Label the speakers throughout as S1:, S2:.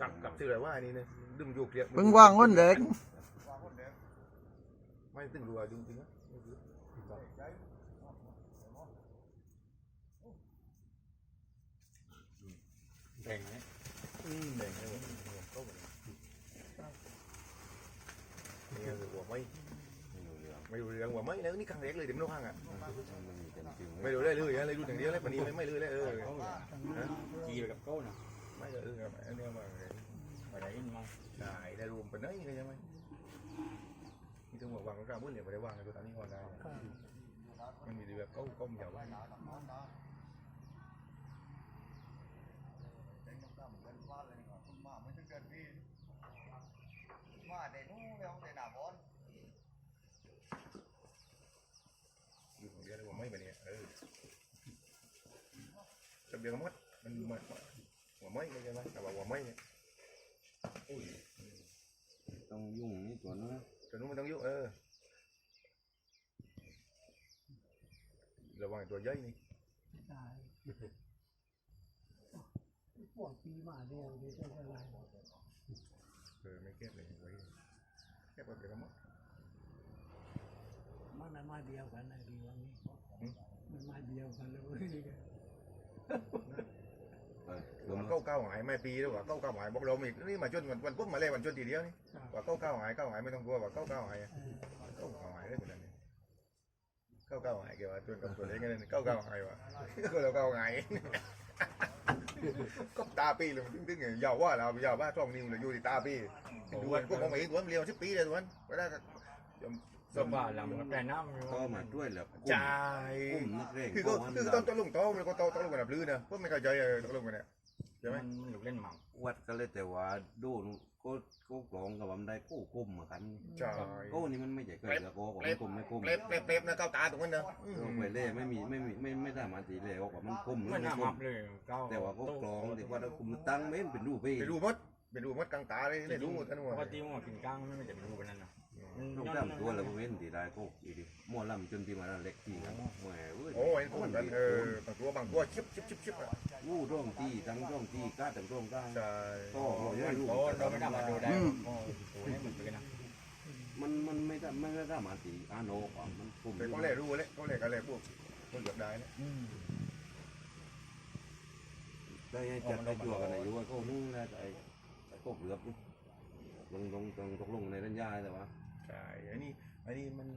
S1: กับกับชื่ออะไรว่าอันนี้เนี่ยดึงโยกเรียก
S2: เพิ่งว่างวันเด็ก
S1: ไม่ตึงรัวจริงๆนะ
S3: แบ่งไหม
S1: อืมแบ่งให้หมดเข้าไปนี่คือหัวไม่
S3: ไม่รู้เรื่อง
S1: ไม่รู้เรื่องหัวไม่แล้วนี่ครั้งแรกเลยเดี๋ยวไม่รู้ข้างอะ
S3: มันมีกันจริง
S1: ไม่รู้ได้เลยอะไรรู้อย่างเดียวเลยปนี้ไม่ไม่เลยเลยเออ
S3: จีไปกับเขานะ
S1: ไม่เลยเอออันนี้มา
S3: อะไรอินมา
S1: ใช่ได้รวมเป็นได้ใช่ไหมนี่ต้องบอกวางกลางมือเนี่ยไม่ไได้มันมีแบบก้มก้มยาว
S4: มาในนู้นแล้วในหน้าบอล
S1: อยู่ของเดียวเลยหัวไม่แบบนี้เออจะเบียงมดมันเหมือนหัวไม่ใช่ไหมแต่ว่าหัวไม่เนี่ยอุ้ย
S3: ต้องยุ่งนี่ตัวนู้น
S1: ตัวนู้นมันต้องยุ่งเออระวังตัวใหญ่นี่
S5: ตายปวดปีมาเดียวดีได้อะไร
S1: เออไม่แคบเลยไว้แคบแบบเดียวกันหมด
S5: มันมาเดียวกันนะดีวันนี้มันมาเดียวกันเลย
S3: เออ
S1: ว่า เก้าเก้าหายไม่ปีแล้วว่าเก้าเก้าหายบอกเราอีกนี่มาจนวันวันปุ๊บมาเลยวันจนทีเดียวนี่ว่าเก้าเก้าหายเก้าหายไม่ต้องกลัวว่าเก้าเก้าหายเก้าเก้าหายได้คนนั้นนี่เก้าเก้าหายเกี่ยวกับจนกับตัวเล็กนั่นเก้าเก้าหายว่ะก็เราเก้าหายก็ตาปีเลยมันตึ้งๆยาวว่าเรายาวว่าช่องนิ้วเลยอยู่ที่ตาปีดูวันพวกมองไม่เห็นตัวมันเรียวสิบปีเลยตัวนั้นก็ได้
S3: สมบัติลำแต่น้ำก็มาด้วยแล้ว
S1: จ่าย
S3: กุ้มนักเร่ง
S1: คือก็คือตอนตอนลงโต๊ะมันก็โต๊ะโต๊ะลงกันแบบลื้อนะพวกไม่เข้าใจตอนลงกันเนี่ย ใช่ไหม
S3: มันอยู่เล่นหม่
S6: วัดก็เลยแต่ว่าดูก็ก็กลองกับมันได้กู้กุมเหมือนกัน
S1: ใช่
S6: ก็นี่มันไม่ใช่เกิดกับโก้ของมันกุมไม่กุม
S1: เล็บเล็บเล็บนะเข้าตาตรงนั้นนะ
S6: ลงไปเล่ไม่มีไม่มีไม่ไม่ได้มาตีเลยว่ามันกุมำหรือ
S3: ไม่
S6: ไม่
S3: น่า
S6: กุ
S3: มั
S6: ม
S3: บเลยเก้า
S6: แต่ว่าก็กลองที่ว่าเรากุมตั้งไม่เป็นรูปพี่
S1: ไปดูมดไปดูมดกลางตาเลยได้รู้หมดทั้งหม
S3: ป
S1: ด
S3: กติมันกินก้างไม่จะเป็นรูปนั้นนะ
S6: ลูกตั้งตัวแล้วก็เว้นตีได้ก็อีดิมั่วลำจนที่มันเล็กทีนะแหมเว้ย
S1: โอ้ยคนกันเออบางตัวบางตัวชิบชิบชิบชิบอะ
S6: วู้ร่องตีทั้งร่องตีก้าทั้งร่องก้า
S1: ใช่
S6: ก็ไม่รู้
S3: โอ้เราไม่ได้มาดูได้โอ้ยมันเป็นนะ
S6: มันมันไม่ได้ไม่ได้มาตีอาโนกว่ามันกุม
S1: แต่ก็เลยรู้เลยก็เลยก็เลยพวกคนเกือบได้นะ
S6: ได้จัดได้จั่วกันไหนอยู่ว่าก็นู่นนะไอ้ก็เกือบลงลงตรงตกลงในรัญญาแต่ว่า
S1: ใช่อันนี้อันนี้มัน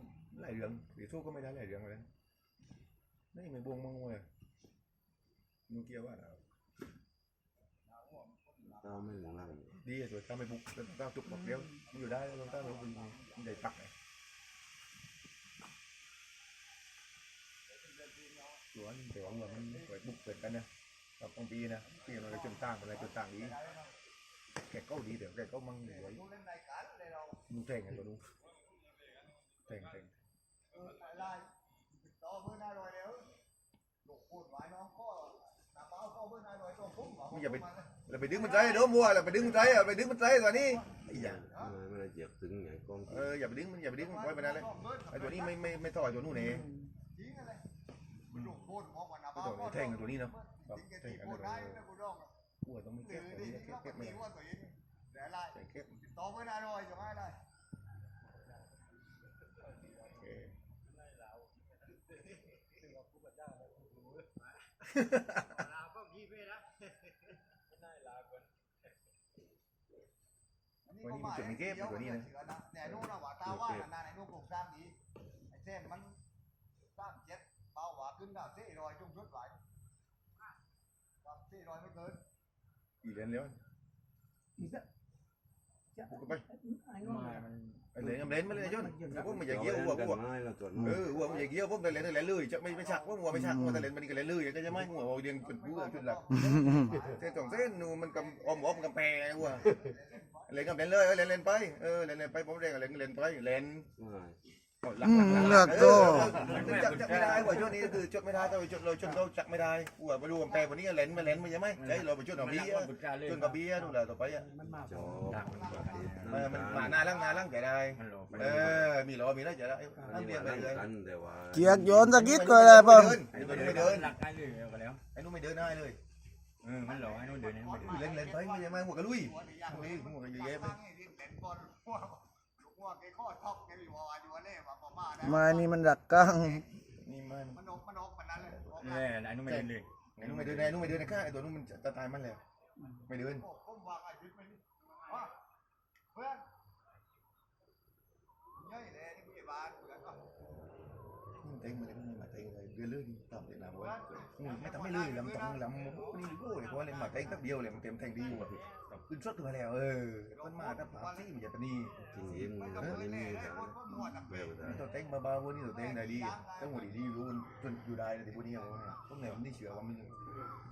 S1: หลายเรื่องหรือสู้ก็ไม่ได้หลายเรื่องเลยนี่ไม่บวงมังเลย นูเกียว่า
S6: เราไม่หลงลัง
S1: ดีตัวถ้าไม่บุกต้องจุกบอกเดียวมันอยู่ได้เราต้องเราเป็นใหญ่ตักไงหลวงแต่ว่ามันเปิดบุกเปิดกันนะกับตรงปีนะปีเราเลยจนต่างอะไรจนต่างดีแกก็ดีเดี๋ยวแกก็มั่งไว้
S4: ดูเล่นรายการเลยเรา
S1: นูแทงไงตัวนู้แทงแทง
S4: เออไล่ต่อเบอร์หน้าลอยแล้วลูกพูดไว้น้องก็น้าเป้า ก็เบอร์หน้าลอยต้องพุ่ง
S1: เราไปดึงมันใจเด้อมัวเราไปดึงมันใจเราไปดึงมันใจตัวนี้ไอ้ยา
S6: ไม่ได้เจ็บถึงอย่างกอง
S1: เอออย่าไปดึงมันอย่าไปดึงมันปล่อยไปนั่นเลยไอ้ตัวนี้ไม่ไม่ไม่ต่อยตัวนู้นเอง
S4: ทิ้งอะไรมันลูกพูดมองว่าน้า
S1: ไอ้
S4: เป้า
S1: ตัวนี้แทงตัวนี้เนาะครับ
S4: ทิ้ง
S1: แท
S4: กัน
S1: ง
S4: ที่
S1: กัน
S4: พู
S1: ตัว
S4: ดได้
S1: นี้
S4: นะกูร้อง
S1: หัวต้องมี
S4: ดื
S1: แค่้
S4: อ
S1: ตัว
S4: ดิ
S1: นี้แค่
S4: เรา
S1: แค่
S4: ก็
S1: ไม่
S4: ตีว่าตัวเองแต่อะไร
S1: แทงแค่
S4: ต่ อเบอร์หน้าลอยจะไม่ได้
S1: โอเค
S4: แต่นู่นเราว่าตาว่านานในนู่นโครงสร้างนี้ไอ้เส้นมันสร้างเจ็ดเบาหวาขึ้นกับสี่รอยจุ่มชุดไหวกับสี่รอยไม่เกิน
S1: อีเล่นเล้วปุ๊บไป
S5: ไอ้นู่ น
S3: มัน
S1: ไอ้เล่นเล่นมาเลยจนพวกมันอย่าเกี้ยวหัว
S6: กัน
S1: หัว
S6: ไม้เราตรวจ
S1: เออหัวมันอย่าเกี้ยวพวกแต่เล่นแต่เล่นเลยจะไม่ไม่ชักพวกหัวไม่ชักหัวแต่เล่นมันก็เล่นเลยก็จะไม่หัวเรียงจุดหัวจุดหลักเส้นสองเส้นนูมันกำอมอมกำแพงหัวเล่นกับเล่นเลยเล่นเล่นไปเออเล่นเล่นไปผมเล่นเล่นเล่นไปเล่น หลักหลักเออจับจับไม่ได้หัวช่วงนี้คือจดไม่ได้ก็ไปจดเลยจนเขาจับไม่ได้หัวไปดูกำแพงวันนี้เล่นมาเล่นมาใช่ไหมใช่เราไปจดเอาเบี้ย
S3: บุตรเลย
S1: จนกับเบี้ยนู่นแหละต่อไปอะ
S5: มันมา
S6: จอ
S3: ดักมัน
S1: มันมานาล่างนาล่างใจได้
S3: มันหลอก
S1: เออมีล้อมีแล้วใจได้นั่งเบี้ยไปเลย
S6: กันแต่ว่า
S2: เกียกโยนสะกิดก็ได้ป่ะ
S1: ไอ้ตัวนู้นไม่เดิน
S3: หลักได้เลยก็แล้ว
S1: ไอ้นู้นไม่เดินได้เลย
S3: เออมันหลอกให้นู่นเดินเนี่ยไม่เดิน
S1: เล่นเล่นไปไม่ใช่ไหมหัวกระลุย
S4: หัวนี่ยัง
S1: หัวกระลุยหัวกระลุยเย็บไป
S4: ตั้งใหัวแกข้อท็อปแกมีวออยู่เล่ว่าประมาณ
S2: ไม้นี่มันดักกั้ง
S1: นี่มัน
S4: มันนกมันนกมันนั้นเลย
S3: นี่ไอ้นุ่มไม่เดินเลย
S1: ไอ้นุ่มไม่เดินไอ้นุ่มไม่เดินในข้าไอ้ตัวนุ่มมันจะตายมันแล้วไม่เดิน
S4: ก้มวางไอ้พิษไปนี่ว่าเพื่อนย่อยเลยนี่พี่บ้านเพื่อนก็
S1: เต็งมาเลยมันมาเต็งเลยเดือดเลยดีตามเด็กน้ำไว้ไม่ทำไม่เลยลำตองลำนี่โอ้ยเพราะอะไรมาเต็งแป๊บเดียวเลยมันเต็มแทงดีอยู่ ขึ้นชดตัวแล้วเออคนมาถ้าผ่าที่มันจะปนี
S6: จริงเองมันก็ไม่มีแต่เบลแต่
S1: นี่ตัวเต็งเบาๆพวกนี้ตัวเต็งได้ดีตั้งหัวดีดีรู้จนอยู่ได้แต่พวกนี้เอาไงพวกไหนมันไม่เชื่อว่ามัน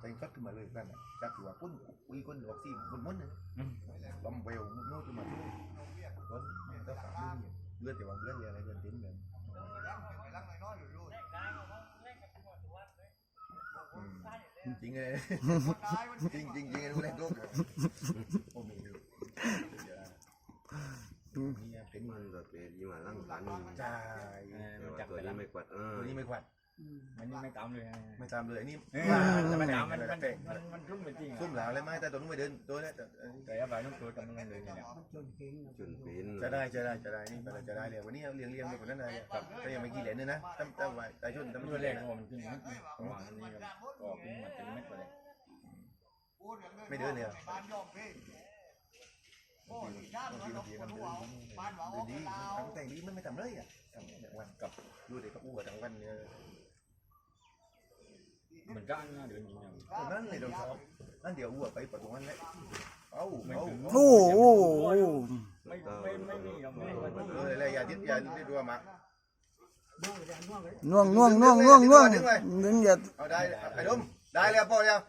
S1: เต็งฟัดขึ้นมาเลยกันจากหัวกุ้นอุ้ยกุ้นวัคซีนมันมุ่นเลยลำเวลมุ่นขึ้นมาช่วยก็ต้องฝากเลือดแต่ว่าเลือดอะไรเลือดเต็มเลย
S4: ลังน้อยๆอยู่รุ่น
S1: จริงเลย
S4: คนตายมัน
S1: จริงจริงจริงดูแลลูกโอ้มีนี่เป็น
S6: มันก็เป็นยี่ห้อร่างกัน
S1: จ่าย
S6: แต่ว่าตัวนี้ไม่กวาดเออ
S1: ตัวนี้ไม่ขวัด
S3: มันนี่ไม่ตามเลย
S1: ไม่ตามเลยนี่
S3: จะไม่ตามมันมันมันมันรุ่มเป็นจริง
S1: ซุ่มหลาวเลยไหมแต่ตัวนู้นไม่เดินตัวนี้
S3: แต่อย่าไปนุ่มตัวกันมันเลยเนี่ย
S5: มันจนเก่ง
S6: จนเป็น
S1: จะได้จะได้จะได้นี่ไปจะได้เลยวันนี้เลี้ยงเลี้ยงไปคนนั้นเลยแต่ยังไม่กี่เหรียญนึงนะตั้งตั้งไว้แต่ชุนตั้ง
S3: มัน
S1: ไม่
S3: แร
S1: แร
S3: ก
S1: ก
S3: มันขึ้นนิดประมาณนี้ก็ขึ้นมาเต็มเม็ดเลย
S1: ไม่เดินเลย
S4: บ้านยอมพี่โอ้ยด้านมันลบคนหัวบ้านหัว
S1: เดินดี
S4: ลาว
S1: ทำแต่งดีมันไม่ทำเลยอะทำวันกับดูเด็กกับอู้กับทั้งวันเนี่ย
S3: เหมือนกันนะเดินจริง
S1: คนนั้นเลยเราชอบนั่นเดี๋ยวอู้ไปประตูนั้นแหละเอาเอา
S2: โอ้โห
S3: ไม่ไม่ไม่มีเราไม่
S1: เอออะไรอย่าทิศอย่าทิศดูมา
S5: น้องอาจารย์น้องเลย
S2: น่วงน่วงน่วงน่วงน่วงนึงอย่า
S1: เอาได้ไอ้ดมได้แล้วพ่อยัง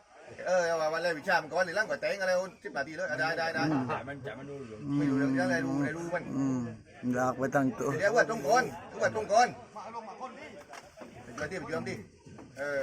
S1: เออวันเลยวิชามันก่อนหรือร่างก่อนแต่งอะไรสิบนาทีเลยได้ได้ได้
S3: แต่มันจะมันดูหลง
S1: ไม่ดูเรื่องอะไรดูอะไรดูมัน
S2: อืมลากไปตั้งตัว
S1: เดี๋ยวว่าตรงก่อนว่าตรงก่อน
S4: มาลงมาคนนี้
S1: ไปเที่ยวไปเที่ยวดิเอออ่าว่ามันหัวมุกเบานี่หัวมุกเบาตัวนั้นน่ะ
S6: เลยจอยเสีย
S1: เอ้ย
S6: โยนโยน
S1: ย้อนได้เออ